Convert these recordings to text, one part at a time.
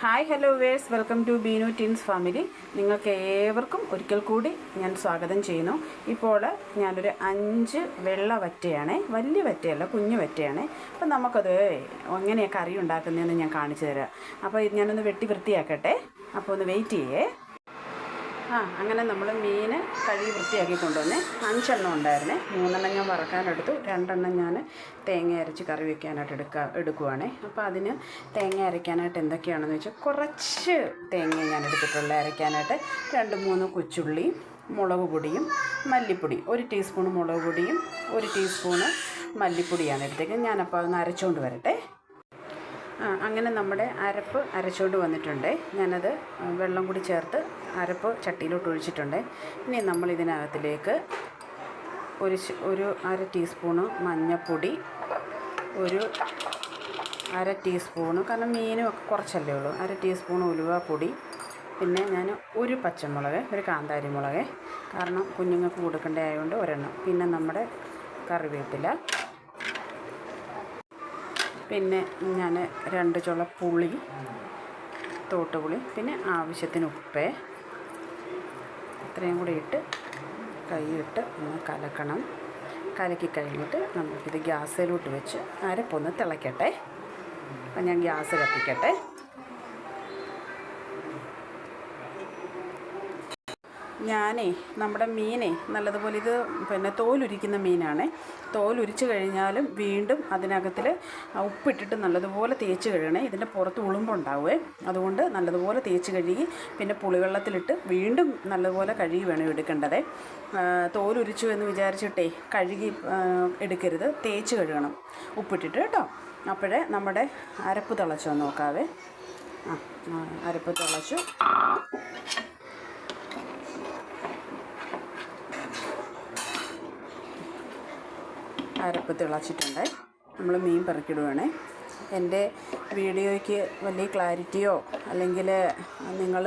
Hi hello viewers welcome to Beenu teens family നിങ്ങൾക്ക് ഏവർക്കും ഒരിക്കൽ കൂടി ഞാൻ സ്വാഗതം ചെയ്യുന്നു. ഇപ്പോൾ ഞാനൊരു അഞ്ച് വെള്ള വറ്റയാണ്. വലിയ വറ്റയല്ല കുഞ്ഞു വറ്റയാണ്. അപ്പം നമുക്കത് എങ്ങനെയാണ് കറി ഉണ്ടാക്കുന്നതെന്ന് ഞാൻ കാണിച്ചു തരാം. അപ്പോൾ ഞാനൊന്ന് വെട്ടി വൃത്തിയാക്കട്ടെ. അപ്പോൾ ഒന്ന് വെയിറ്റ് ചെയ്യേ. ആ അങ്ങനെ നമ്മൾ മീൻ കഴുകി വൃത്തിയാക്കി കൊണ്ടുവന്ന്. അഞ്ചെണ്ണം ഉണ്ടായിരുന്നേ. മൂന്നെണ്ണം ഞാൻ വറക്കാനെടുത്തു. രണ്ടെണ്ണം ഞാൻ തേങ്ങ അരച്ച് കറി വയ്ക്കാനായിട്ട് എടുക്കുക എടുക്കുവാണേ. അപ്പോൾ അതിന് തേങ്ങ അരയ്ക്കാനായിട്ട് എന്തൊക്കെയാണെന്ന് വെച്ചാൽ കുറച്ച് തേങ്ങ ഞാൻ എടുത്തിട്ടുള്ള അരയ്ക്കാനായിട്ട്. രണ്ട് മൂന്ന് കൊച്ചുള്ളി മുളക് പൊടിയും മല്ലിപ്പൊടി. ഒരു ടീസ്പൂൺ മുളക് പൊടിയും ഒരു ടീസ്പൂണ് മല്ലിപ്പൊടിയാണ് എടുത്തേക്കുന്നത്. ഞാനപ്പോൾ അതൊന്ന് അരച്ചുകൊണ്ട് വരട്ടെ. അങ്ങനെ നമ്മുടെ അരപ്പ് അരച്ചുകൊണ്ട് വന്നിട്ടുണ്ട്. ഞാനത് വെള്ളം കൂടി ചേർത്ത് അരപ്പ് ചട്ടിയിലോട്ട് ഒഴിച്ചിട്ടുണ്ട്. ഇനി നമ്മൾ ഇതിനകത്തിലേക്ക് ഒരു ഒരു അര ടീസ്പൂണ് മഞ്ഞൾപ്പൊടി ഒരു അര ടീസ്പൂണ് കാരണം മീനും ഒക്കെ കുറച്ചല്ലേ ഉള്ളൂ. അര ടീസ്പൂൺ ഉലുവാപ്പൊടി പിന്നെ ഞാൻ ഒരു പച്ചമുളക് ഒരു കാന്താരി മുളക്. കാരണം കുഞ്ഞുങ്ങൾക്ക് കൊടുക്കേണ്ട ആയതുകൊണ്ട് ഒരെണ്ണം. പിന്നെ നമ്മുടെ കറിവേപ്പില പിന്നെ ഞാൻ രണ്ട് ചുള പുളി തോട്ടുപുളി പിന്നെ ആവശ്യത്തിന് ഉപ്പ്. ഇത്രയും കൂടി ഇട്ട് കൈയിട്ട് ഒന്ന് കലക്കണം. കലക്കി കഴിഞ്ഞിട്ട് നമുക്കിത് ഗ്യാസിലോട്ട് വെച്ച് അരപ്പൊന്ന് തിളയ്ക്കട്ടെ. അപ്പം ഞാൻ ഗ്യാസ് കത്തിക്കട്ടെ. ഞാനേ നമ്മുടെ മീനെ നല്ലതുപോലെ ഇത് പിന്നെ തോലുരിക്കുന്ന മീനാണ്. തോലുരിച്ച് കഴിഞ്ഞാലും വീണ്ടും അതിനകത്തിൽ ഉപ്പിട്ടിട്ട് നല്ലതുപോലെ തേച്ച് കഴുകണേ. ഇതിന്റെ പുറത്ത് ഉളുമ്പുണ്ടാവേ അതുകൊണ്ട് നല്ലതുപോലെ തേച്ച് കഴുകി പിന്നെ പുളിവെള്ളത്തിലിട്ട് വീണ്ടും നല്ലതുപോലെ കഴുകി വേണം എടുക്കേണ്ടത് തോലുരിച്ചു എന്ന് വിചാരിച്ചിട്ടേ കഴുകി എടുക്കരുത്. തേച്ച് കഴുകണം. ഉപ്പിട്ടിട്ട് കേട്ടോ. അപ്പോഴേ നമ്മുടെ അരപ്പ് തിളച്ചോ നോക്കാവേ. ആ അരപ്പ് തിളച്ചു. അരപ്പ് തിളച്ചിട്ടുണ്ട്. നമ്മൾ മീൻ പെറുക്കിടുവാണ്. എന്റെ വീഡിയോയ്ക്ക് വലിയ ക്ലാരിറ്റിയോ അല്ലെങ്കിൽ നിങ്ങൾ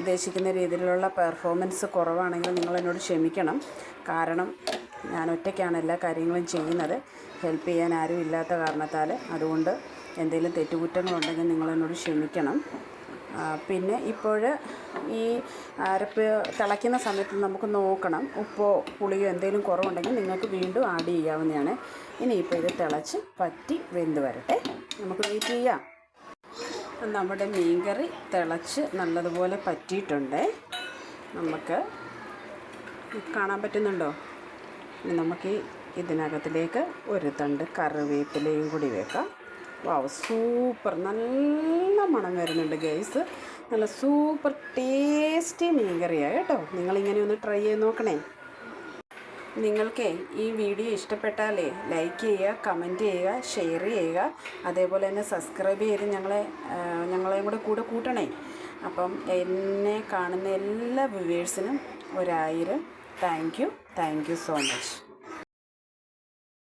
ഉദ്ദേശിക്കുന്ന രീതിയിലുള്ള പെർഫോമൻസ് കുറവാണെങ്കിൽ നിങ്ങൾ എന്നോട് ക്ഷമിക്കണം. കാരണം ഞാൻ ഒറ്റയ്ക്കാണ് എല്ലാ കാര്യങ്ങളും ചെയ്യുന്നത്. ഹെൽപ്പ് ചെയ്യാൻ ആരും ഇല്ലാത്ത കാരണത്താൽ. അതുകൊണ്ട് എന്തെങ്കിലും തെറ്റുകുറ്റങ്ങളുണ്ടെങ്കിൽ നിങ്ങളെന്നോട് ക്ഷമിക്കണം. പിന്നെ ഇപ്പോൾ ഈ അരപ്പ് തിളയ്ക്കുന്ന സമയത്ത് നമുക്ക് നോക്കണം. ഉപ്പോ പുളിയോ എന്തെങ്കിലും കുറവുണ്ടെങ്കിൽ നിങ്ങൾക്ക് വീണ്ടും ആഡ് ചെയ്യാവുന്നതാണ്. ഇനിയിപ്പോൾ ഇത് തിളച്ച് പറ്റി വെന്ത് വരട്ടെ. നമുക്ക് വെയിറ്റ് ചെയ്യാം. നമ്മുടെ മീൻകറി തിളച്ച് നല്ലതുപോലെ പറ്റിയിട്ടുണ്ട്. നമുക്ക് കാണാൻ പറ്റുന്നുണ്ടോ? നമുക്ക് ഇതിനകത്തിലേക്ക് ഒരു തണ്ട് കറിവേപ്പിലയും കൂടി വെക്കാം. Wow super. നല്ല മണം വരുന്നുണ്ട് ഗൈസ്. നല്ല സൂപ്പർ ടേസ്റ്റി മീൻകറിയാണ് കേട്ടോ. നിങ്ങളിങ്ങനെ ഒന്ന് ട്രൈ ചെയ്ത് നോക്കണേ. നിങ്ങൾക്കേ ഈ വീഡിയോ ഇഷ്ടപ്പെട്ടാലേ ലൈക്ക് ചെയ്യുക കമന്റ് ചെയ്യുക ഷെയർ ചെയ്യുക. അതേപോലെ തന്നെ സബ്സ്ക്രൈബ് ചെയ്ത് ഞങ്ങളെ ഞങ്ങളെയും കൂടെ കൂടെ കൂട്ടണേ. അപ്പം എന്നെ കാണുന്ന എല്ലാ വ്യൂവേഴ്സിനും ഒരായിരം thank you. Thank you so much.